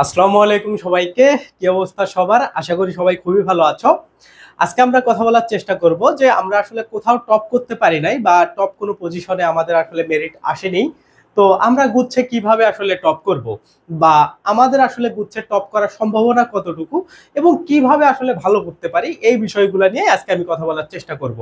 আসসালামু আলাইকুম সবাইকে। কি অবস্থা সবার? আশা করি সবাই খুবই ভালো আছো। আজকে আমরা কথা বলার চেষ্টা করব যে আমরা আসলে কোথাও টপ করতে পারি নাই বা টপ কোনো পজিশনে আমাদের আসলে মেরিট আসেনি। তো আমরা গুচ্ছে কীভাবে আসলে টপ করব? বা আমাদের আসলে গুচ্ছে টপ করার সম্ভাবনা কতটুকু? এবং কীভাবে আসলে ভালো করতে পারি? এই বিষয়গুলো নিয়ে আজকে আমি কথা বলার চেষ্টা করব।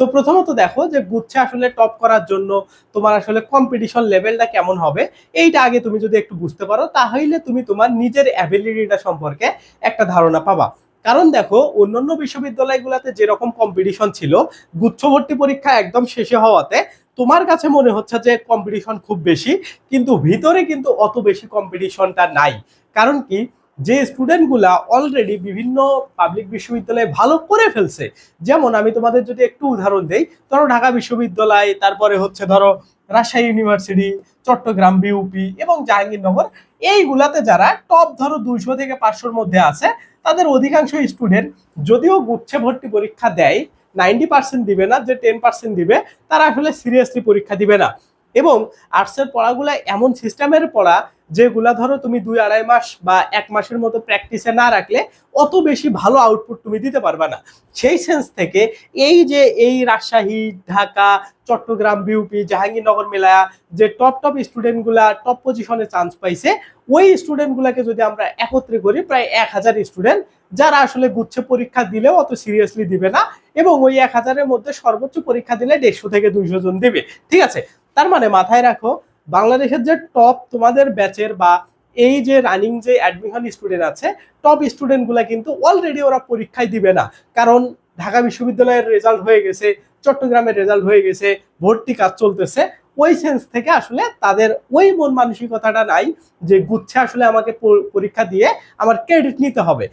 তো প্রথমত দেখো যে গুচ্ছে আসলে টপ করার জন্য তোমার আসলে কম্পিটিশন লেভেলটা কেমন হবে? এইটা আগে তুমি যদি একটু বুঝতে পারো, তাহলে তুমি তোমার নিজের অ্যাবিলিটিটা সম্পর্কে একটা ধারণা পাবা। কারণ দেখো, অন্যান্য বিশ্ববিদ্যালয়গুলোতে যেরকম কম্পিটিশন ছিল, গুচ্ছ ভর্তি পরীক্ষা একদম শেষে হওয়াতে তোমার কাছে মনে হচ্ছে যে কম্পিটিশন খুব বেশি, কিন্তু ভিতরে কিন্তু অত বেশি কম্পিটিশনটা নাই। কারণ কি? যে স্টুডেন্টগুলা অলরেডি বিভিন্ন পাবলিক বিশ্ববিদ্যালয়ে ভালো করে ফেলছে। যেমন আমি তোমাদের যদি একটু উদাহরণ দেই, ধরো ঢাকা বিশ্ববিদ্যালয়, তারপরে হচ্ছে ধরো রাজশাহী ইউনিভার্সিটি, চট্টগ্রাম, বিউপি এবং জাহাঙ্গীরনগর, এইগুলাতে যারা টপ ধরো দুইশো থেকে পাঁচশোর মধ্যে আছে, তাদের অধিকাংশ স্টুডেন্ট যদিও গুচ্ছে ভর্তি পরীক্ষা দেয় নাইনটি পার্সেন্ট দিবে না, যে টেন পার্সেন্ট দিবে, তারা আসলে সিরিয়াসলি পরীক্ষা দিবে না। এবং আর্টসের পড়াগুলো এমন সিস্টেমের পড়া, যেগুলা ধরো তুমি দুই আড়াই মাস বা এক মাসের মতো প্র্যাকটিসে না রাখলে অত বেশি ভালো আউটপুট তুমি দিতে পারবে না। সেই সেন্স থেকে এই যে এই রাজশাহী, ঢাকা, চট্টগ্রাম বিউপি জাহাঙ্গীরনগর মেলায়া যে টপ টপ স্টুডেন্টগুলা টপ পজিশনে চান্স পাইছে, ওই স্টুডেন্টগুলাকে যদি আমরা একত্রে করি, প্রায় এক হাজার স্টুডেন্ট যারা আসলে গুচ্ছে পরীক্ষা দিলেও অত সিরিয়াসলি দিবে না এবং ওই এক হাজারের মধ্যে সর্বোচ্চ পরীক্ষা দিলে দেড়শো থেকে দুইশো জন দিবে। ঠিক আছে? তার মানে মাথায় রাখো, বাংলাদেশের যে টপ তোমাদের ব্যাচের বা এই যে রানিং যে অ্যাডমিশন স্টুডেন্ট আছে টপ স্টুডেন্টগুলা কিন্তু অলরেডি ওরা পরীক্ষায় দিবে না। কারণ ঢাকা বিশ্ববিদ্যালয়ের রেজাল্ট হয়ে গেছে, চট্টগ্রামের রেজাল্ট হয়ে গেছে, ভর্তি কাজ চলতেছে। ওই সেন্স থেকে আসলে তাদের ওই মন মানসিকতাটা নাই যে, গুচ্ছে আসলে আমাকে পরীক্ষা দিয়ে আমার ক্রেডিট নিতে হবে।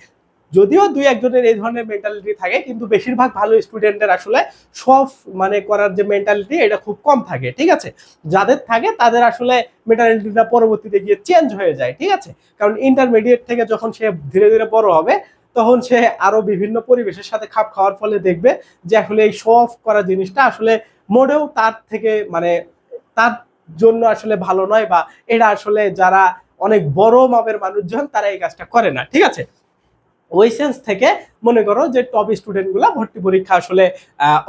যদিও দুই একজনের এই ধরনের মেন্টালিটি থাকে, কিন্তু বেশিরভাগ ভালো স্টুডেন্টের আসলে সব মানে করার যে মেন্টালিটি এটা খুব কম থাকে, ঠিক আছে? যাদের থাকে, তাদের আসলে মেন্টালিটিটা পরবর্তীতে গিয়ে চেঞ্জ হয়ে যায়, ঠিক আছে? কারণ ইন্টারমিডিয়েট থেকে যখন সে ধীরে ধীরে বড় হবে, তখন সে আরও বিভিন্ন পরিবেশের সাথে খাপ খাওয়ার ফলে দেখবে যে আসলে এই শো অফ করা জিনিসটা আসলে মোটেও তার থেকে মানে তার জন্য আসলে ভালো নয় বা এটা আসলে যারা অনেক বড় মাপের মানুষজন, তারা এই কাজটা করে না, ঠিক আছে? ওই সেন্স থেকে মনে করো যে টপ স্টুডেন্টগুলো ভর্তি পরীক্ষা আসলে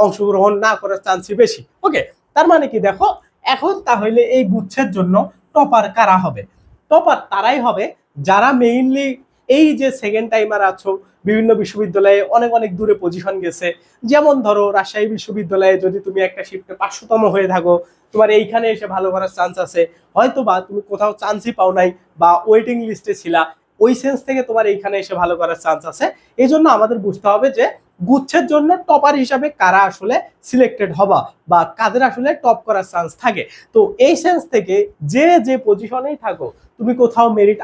অংশগ্রহণ না করার চান্সই বেশি। ওকে তার মানে কি দেখো, এখন তাহলে এই গুচ্ছের জন্য টপার কারা হবে? টপার তারাই হবে যারা মেইনলি এই যে সেকেন্ড টাইমার আছো, বিভিন্ন বিশ্ববিদ্যালয়ে অনেক অনেক দূরে পজিশন গেছে। যেমন ধরো, রাজশাহী বিশ্ববিদ্যালয়ে যদি তুমি একটা শিফটে পাঁচশোতম হয়ে থাকো, তোমার এইখানে এসে ভালো করার চান্স আছে। হয়তো বা তুমি কোথাও চান্সই পাও নাই বা ওয়েটিং লিস্টে ছিলা ওই সেন্স থেকে তোমার এইখানে এসে ভালো করার চান্স আছে। এই জন্য আমাদের বুঝতে হবে যে গুচ্ছের জন্য টপার হিসাবে কারা আসলে সিলেক্টেড হবা বা কাদের আসলে টপ করার চান্স থাকে। তো এই সেন্স থেকে যে যে পজিশনেই থাকো, তুমি কোথাও মেরিট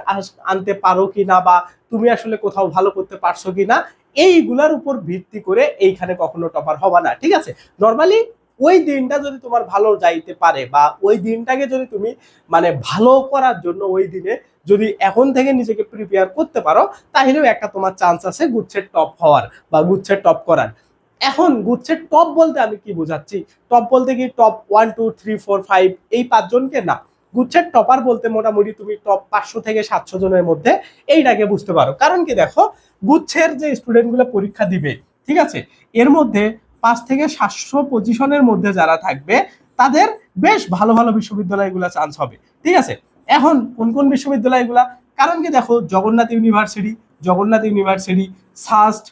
আনতে পারো কি না বা তুমি আসলে কোথাও ভালো করতে পারছ কি না এইগুলার উপর ভিত্তি করে এইখানে কখনো টপার হবা না, ঠিক আছে? নর্মালি ওই দিনটা যদি তোমার ভালো যাইতে পারে বা ওই দিনটাকে যদি তুমি মানে ভালো করার জন্য ওই দিনে যদি এখন থেকে নিজেকে প্রিপেয়ার করতে পারো, তাহলেও একটা তোমার চান্স আছে গুচ্ছের টপ হওয়ার বা গুচ্ছের টপ করার। এখন গুচ্ছের টপ বলতে আমি কি বোঝাচ্ছি? টপ বলতে কি top one two three four five এই পাঁচজনকে না। গুচ্ছের টপার বলতে মোটামুটি তুমি টপ পাঁচশো থেকে সাতশো জনের মধ্যে এইটাকে বুঝতে পারো। কারণ কি দেখো গুচ্ছের যে স্টুডেন্টগুলো পরীক্ষা দিবে, ঠিক আছে? এর মধ্যে পাঁচ থেকে সাতশো পজিশনের মধ্যে যারা থাকবে, তাদের বেশ ভালো ভালো বিশ্ববিদ্যালয়গুলো চান্স হবে। ঠিক আছে? এখন কোন কোন বিশ্ববিদ্যালয়গুলা? কারণ কি দেখো, Jagannath university Jagannath university SUST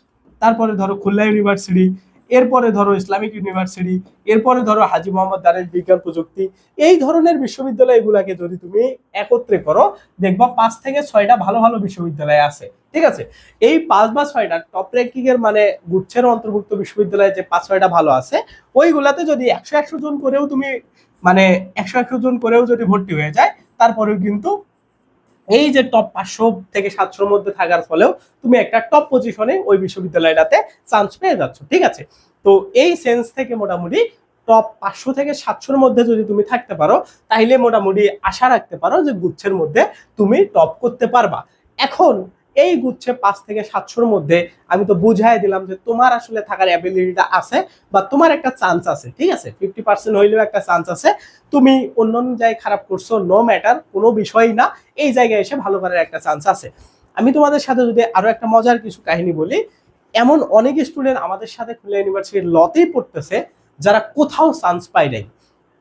তারপরে ধরো খুলনা ইউনিভার্সিটি এরপরে ধরো ইসলামিক ইউনিভার্সিটি, এরপরে ধরো হাজি মোহাম্মদ দারের বিজ্ঞান প্রযুক্তি, এই ধরনের বিশ্ববিদ্যালয়গুলোকে যদি তুমি একত্রে করো, দেখবা পাঁচ থেকে ছয়টা ভালো ভালো বিশ্ববিদ্যালয় আছে, ঠিক আছে? এই পাঁচ বা ছয়টা টপ র্যাঙ্কিং এর মানে গুচ্ছের অন্তর্ভুক্ত বিশ্ববিদ্যালয়ে যে পাঁচ ছয়টা ভালো আছে, ওইগুলাতে যদি একশো একশো জন করেও তুমি মানে একশো একশো জন করেও যদি ভর্তি হয়ে যায়, তারপরেও কিন্তু এই যে টপ পাঁচশো থেকে সাতশোর মধ্যে থাকার ফলেও তুমি একটা টপ পজিশনে ওই বিশ্ববিদ্যালয়টাতে চান্স পেয়ে যাচ্ছ, ঠিক আছে? তো এই সেন্স থেকে মোটামুটি টপ পাঁচশো থেকে সাতশোর মধ্যে যদি তুমি থাকতে পারো তাহলে মোটামুটি আশা রাখতে পারো যে গুচ্ছের মধ্যে তুমি টপ করতে পারবা। এখন এই গুচ্ছে পাঁচ থেকে সাতশোর মধ্যে আমি তো বুঝাই দিলাম যে তোমার আসলে থাকার অ্যাবিলিটিটা আছে বা তোমার একটা চান্স আছে, ঠিক আছে? ফিফটি পার্সেন্ট হইলেও একটা চান্স আছে। তুমি অন্য জায়গায় খারাপ করছ নো ম্যাটার কোনো বিষয়ই না, এই জায়গায় এসে ভালো করার একটা চান্স আছে। আমি তোমাদের সাথে যদি আরও একটা মজার কিছু কাহিনী বলি, এমন অনেক স্টুডেন্ট আমাদের সাথে খুলনা ইউনিভার্সিটির লতেই পড়তেছে, যারা কোথাও চান্স পায় নাই।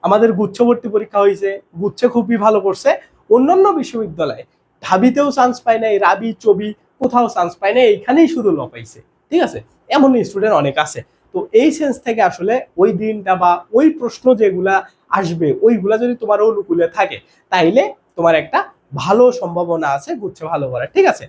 আমাদের গুচ্ছবর্তী পরীক্ষা হয়েছে গুচ্ছে খুবই ভালো করছে। অন্যান্য বিশ্ববিদ্যালয়ে ঢাবিতেও চান্স পায় নাই, রাবি, চবি, কোথাও চান্স পায় নাই, এইখানেই শুধু ল পাইছে, ঠিক আছে? এমন স্টুডেন্ট অনেক আছে। তো এই সেন্স থেকে আসলে ওই দিনটা বা ওই প্রশ্ন যেগুলা আসবে, ওইগুলা যদি তোমার অনুকূলে থাকে, তাইলে তোমার একটা ভালো সম্ভাবনা আছে গুচ্ছে ভালো করার, ঠিক আছে?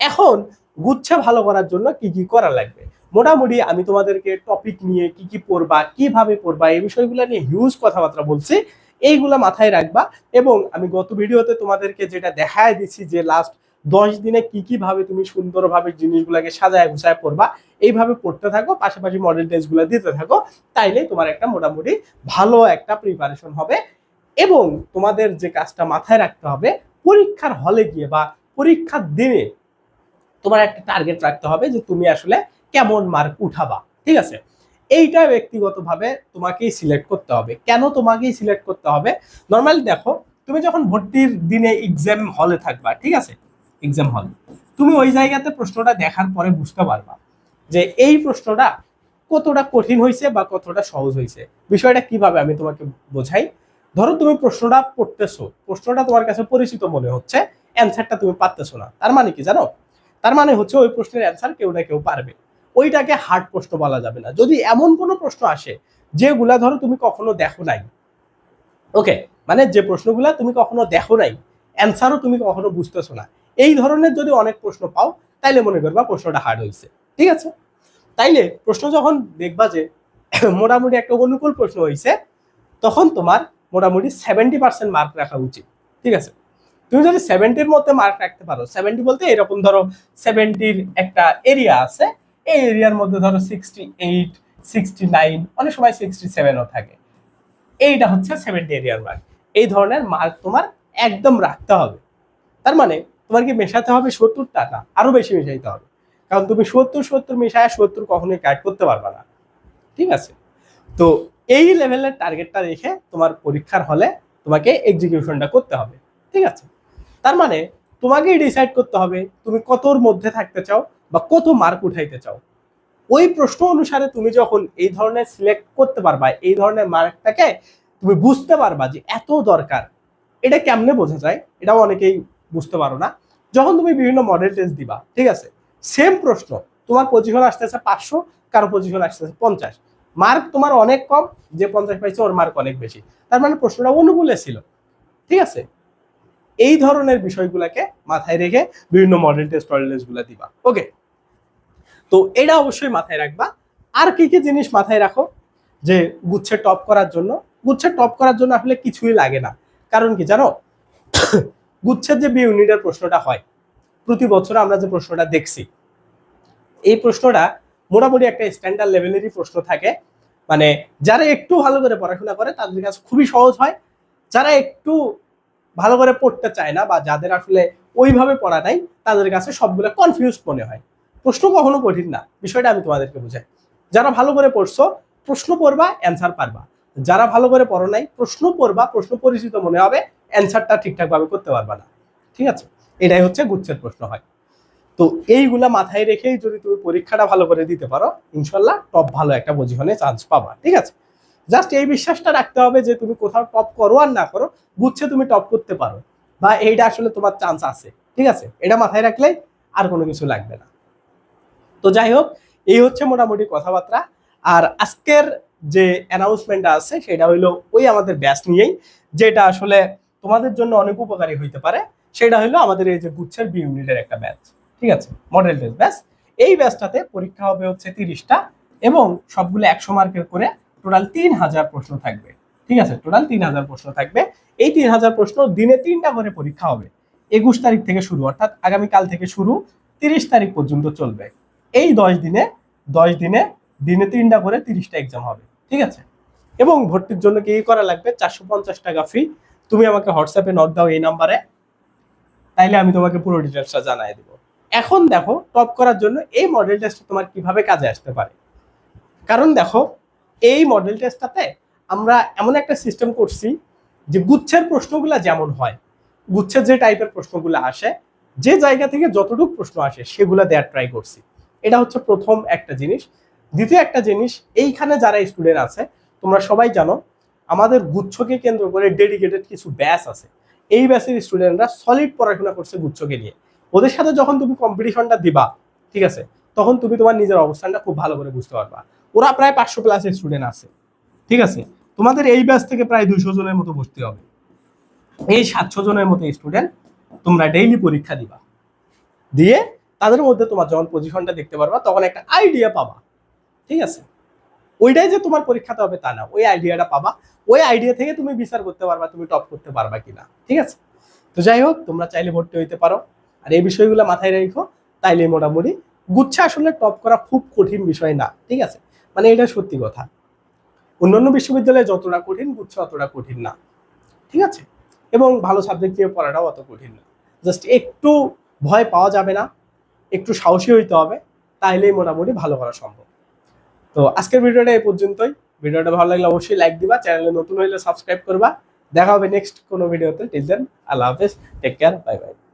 এখন গুচ্ছে ভালো করার জন্য কি কি করা লাগবে? মোটামুটি আমি তোমাদেরকে টপিক নিয়ে কি কি পড়বা, কীভাবে পড়বা, এই বিষয়গুলো নিয়ে হিউজ কথাবার্তা বলছি। এইগুলা মাথায় রাখবা। এবং আমি গত ভিডিওতে তোমাদেরকে যেটা দেখায় দিছি যে লাস্ট দশ দিনে কি কি ভাবে তুমি সুন্দরভাবে জিনিসগুলোকে সাজায় গুছায় পড়বা এইভাবে পড়তে থাকো, পাশাপাশি মডেল টেস্টগুলো দিতে থাকো, তাইলে তোমার একটা মোটামুটি ভালো একটা প্রিপারেশন হবে। এবং তোমাদের যে কাজটা মাথায় রাখতে হবে, পরীক্ষার হলে গিয়ে বা পরীক্ষার দিনে তোমার একটা টার্গেট রাখতে হবে যে তুমি আসলে কেমন মার্ক উঠাবা, ঠিক আছে? এইটা ব্যক্তিগতভাবে তোমাকেই সিলেক্ট করতে হবে। কেন তোমাকেই সিলেক্ট করতে হবে? নর্মালি দেখো, তুমি যখন ভর্তির দিনে এক্সাম হলে থাকবা, ঠিক আছে? এক্সাম হল তুমি ওই জায়গাতে প্রশ্নটা দেখার পরে বুঝতে পারবা যে এই প্রশ্নটা কতটা কঠিন হয়েছে বা কতটা সহজ হয়েছে বিষয়টা কীভাবে আমি তোমাকে বোঝাই? ধরো তুমি প্রশ্নটা পড়তেছো, প্রশ্নটা তোমার কাছে পরিচিত মনে হচ্ছে অ্যান্সারটা তুমি পারতেছো না। তার মানে কি জানো? তার মানে হচ্ছে ওই প্রশ্নের অ্যান্সার কেউ না কেউ পারবে। ওইটাকে হার্ড প্রশ্ন বলা যাবে না। যদি এমন কোনো প্রশ্ন আসে, যেগুলা ধরো তুমি কখনো দেখো নাই, ওকে? মানে যে প্রশ্নগুলা তুমি কখনো দেখো নাই অ্যান্সারও তুমি কখনো বুঝতেছো না, এই ধরনের যদি অনেক প্রশ্ন পাও, তাইলে মনে করবা প্রশ্নটা হার্ড হয়েছে ঠিক আছে? তাইলে প্রশ্ন যখন দেখবা যে মোটামুটি একটা অনুকূল প্রশ্ন হয়েছে তখন তোমার মোটামুটি সেভেন্টি পার্সেন্ট মার্ক রাখা উচিত, ঠিক আছে? তুমি যদি সেভেন্টির মধ্যে মার্ক রাখতে পারো সেভেন্টি বলতে এরকম ধরো সেভেন্টির একটা এরিয়া আছে এই এরিয়ার মধ্যে ধরো সিক্সটি এইট সিক্সটি নাইন অনেক সময় সিক্সটি সেভেনও থাকে। এইটা হচ্ছে সেভেন্টি এরিয়ার মার্ক এই ধরনের মার্ক তোমার একদম রাখতে হবে। তার মানে তোমার কি মেশাতে হবে সত্তর টাকা আরও বেশি মেশাইতে হবে। কারণ তুমি সত্তর সত্তর মেশায় সত্তর কখনোই গাইড করতে পারবে না। ঠিক আছে? তো এই লেভেলের টার্গেটটা রেখে তোমার পরীক্ষার হলে তোমাকে এক্সিকিউশনটা করতে হবে। ঠিক আছে? তার মানে তোমাকেই ডিসাইড করতে হবে, তুমি কতর মধ্যে থাকতে চাও। বা কত মার্ক উঠাইতে চাও? ওই প্রশ্ন অনুসারে তুমি যখন এই ধরনের সিলেক্ট করতে পারবা, এই ধরনের মার্কটাকে তুমি বুঝতে পারবা যে এত দরকার। এটা কেমনে বোঝা যায়? এটাও অনেকেই বুঝতে পারো না। যখন তুমি বিভিন্ন মডেল টেস্ট দিবা, ঠিক আছে? সেম প্রশ্ন, তোমার পজিশন আসতেছে পাঁচশো, কারও পজিশন আসতেছে পঞ্চাশ। মার্ক তোমার অনেক কম, যে পঞ্চাশ পাইছে ওর মার্ক অনেক বেশি। তার মানে প্রশ্নটা অনুকূলে ছিল, ঠিক আছে? এই ধরনের বিষয়গুলোকে মাথায় রেখে বিভিন্ন মডেল টেস্ট মডেল টেস্টগুলো দিবা। ওকে তো এটা অবশ্যই মাথায় রাখবা। আর কি কি জিনিস মাথায় রাখো? যে গুচ্ছে টপ করার জন্য। গুচ্ছে টপ করার জন্য আসলে কিছুই লাগে না। কারণ কি জানো? গুচ্ছের যে বি ইউনিটের প্রশ্নটা হয়, প্রতি বছর আমরা যে প্রশ্নটা দেখছি, এই প্রশ্নটা মোটামুটি একটা স্ট্যান্ডার্ড লেভেলেরই প্রশ্ন থাকে। মানে যারা একটু ভালো করে পড়াশোনা করে, তাদের কাছে খুবই সহজ হয়। যারা একটু ভালো করে পড়তে চায় না বা যাদের আসলে ওইভাবে পড়া নাই, তাদের কাছে সবগুলো কনফিউজ মনে হয়। প্রশ্ন কখনো কঠিন না। বিষয়টা আমি তোমাদেরকে বুঝাই। যারা ভালো করে পড়ছো, প্রশ্ন পড়বা অ্যান্সার পারবা। যারা ভালো করে পড়ো নাই, প্রশ্ন পড়বা, প্রশ্ন পরিচিত মনে হবে অ্যান্সারটা ঠিকঠাক ভাবে করতে পারবা না। ঠিক আছে? এটাই হচ্ছে গুচ্ছের প্রশ্ন হয়। তো এইগুলা মাথায় রেখেই যদি তুমি পরীক্ষাটা ভালো করে দিতে পারো, ইনশাল্লাহ টপ ভালো একটা পজিশনে চান্স পাবা। ঠিক আছে? জাস্ট এই বিশ্বাসটা রাখতে হবে যে তুমি কোথাও টপ করো আর না করো, গুচ্ছে তুমি টপ করতে পারো। বা এইটা আসলে তোমার চান্স আছে। ঠিক আছে? এটা মাথায় রাখলেই আর কোনো কিছু লাগবে না। তো যাই হোক, এই হচ্ছে মোটামুটি কথাবার্তা। আর আজকের যে অ্যানাউন্সমেন্টটা আছে, সেটা হইল ওই আমাদের ব্যাচ নিয়েই, যেটা আসলে তোমাদের জন্য অনেক উপকারী হইতে পারে। সেটা হলো আমাদের এই যে গুচ্ছের বি ইউনিটের একটা ব্যাচ ঠিক আছে? মডেল টেস্ট ব্যাচ এই ব্যাচটাতে পরীক্ষা হবে হচ্ছে তিরিশটা এবং সবগুলো একশো মার্কের করে টোটাল তিন হাজার প্রশ্ন থাকবে, ঠিক আছে? টোটাল তিন হাজার প্রশ্ন থাকবে। এই তিন হাজার প্রশ্ন দিনে তিনটা করে পরীক্ষা হবে। একুশ তারিখ থেকে শুরু, অর্থাৎ আগামীকাল থেকে শুরু, তিরিশ তারিখ পর্যন্ত চলবে। এই দশ দিনে দশ দিনে দিনে তিনটা করে তিরিশটা এক্সাম হবে, ঠিক আছে? এবং ভর্তির জন্য কি করা লাগবে? চারশো পঞ্চাশ টাকা ফি তুমি আমাকে হোয়াটসঅ্যাপে নক দাও এই নাম্বারে তাইলে আমি তোমাকে পুরো ডিটেলসটা জানাই দেবো। এখন দেখো টপ করার জন্য এই মডেল টেস্ট তোমার কীভাবে কাজে আসতে পারে? কারণ দেখো, এই মডেল টেস্টটাতে আমরা এমন একটা সিস্টেম করছি যে গুচ্ছের প্রশ্নগুলো যেমন হয়, গুচ্ছের যে টাইপের প্রশ্নগুলো আসে, যে জায়গা থেকে যতটুকু প্রশ্ন আসে, সেগুলো দেওয়ার ট্রাই করছি। এটা হচ্ছে প্রথম একটা জিনিস। দ্বিতীয় একটা জিনিস, এইখানে যারা স্টুডেন্ট আছে, তোমরা সবাই জানো, আমাদের গুচ্ছকে কেন্দ্র করে ডেডিকেটেড কিছু ব্যাচ আছে। এই ব্যাচের স্টুডেন্টরা সলিড পড়াশোনা করছে গুচ্ছকে নিয়ে। ওদের সাথে যখন তুমি কম্পিটিশনটা দিবা, ঠিক আছে, তখন তুমি তোমার নিজের অবস্থানটা খুব ভালো করে বুঝতে পারবা। ওরা প্রায় পাঁচশো প্লাসের স্টুডেন্ট আছে, ঠিক আছে? তোমাদের এই ব্যাচ থেকে প্রায় দুইশো জনের মতো বসতে হবে। এই সাতশো জনের মতো স্টুডেন্ট তোমরা ডেইলি পরীক্ষা দিবা। দিয়ে তাদের মধ্যে তোমার যখন পজিশনটা দেখতে পারবা, তখন একটা আইডিয়া পাবা। ঠিক আছে? ওইটাই যে তোমার পরীক্ষাতে হবে তা না। ওই আইডিয়াটা পাবা। ওই আইডিয়া থেকে তুমি বিচার করতে পারবা তুমি টপ করতে পারবা কিনা। ঠিক আছে? তো যাই হোক, তোমরা চাইলে ভর্তি হইতে পারো। আর এই বিষয়গুলো মাথায় রেখো। তাইলে মোটামুটি গুচ্ছা আসলে টপ করা খুব কঠিন বিষয় না। ঠিক আছে? মানে এটা সত্যি কথা। অন্যান্য বিশ্ববিদ্যালয়ে যতটা কঠিন, গুচ্ছা অতটা কঠিন না। ঠিক আছে? এবং ভালো সাবজেক্ট দিয়ে পড়াটাও অত কঠিন না। জাস্ট একটু ভয় পাওয়া যাবে না। একটু সাহসী হইতে হবে, তাইলেই মোটামুটি ভালো করা সম্ভব। তো আজকের ভিডিওটা এই পর্যন্তই। ভিডিওটা ভালো লাগলে অবশ্যই লাইক দিবা, চ্যানেলে নতুন হইলে সাবস্ক্রাইব করবা। দেখা হবে নেক্সট কোনো ভিডিওতে। টিল দেন আল্লাহ হাফেজ টেক কেয়ার বাই বাই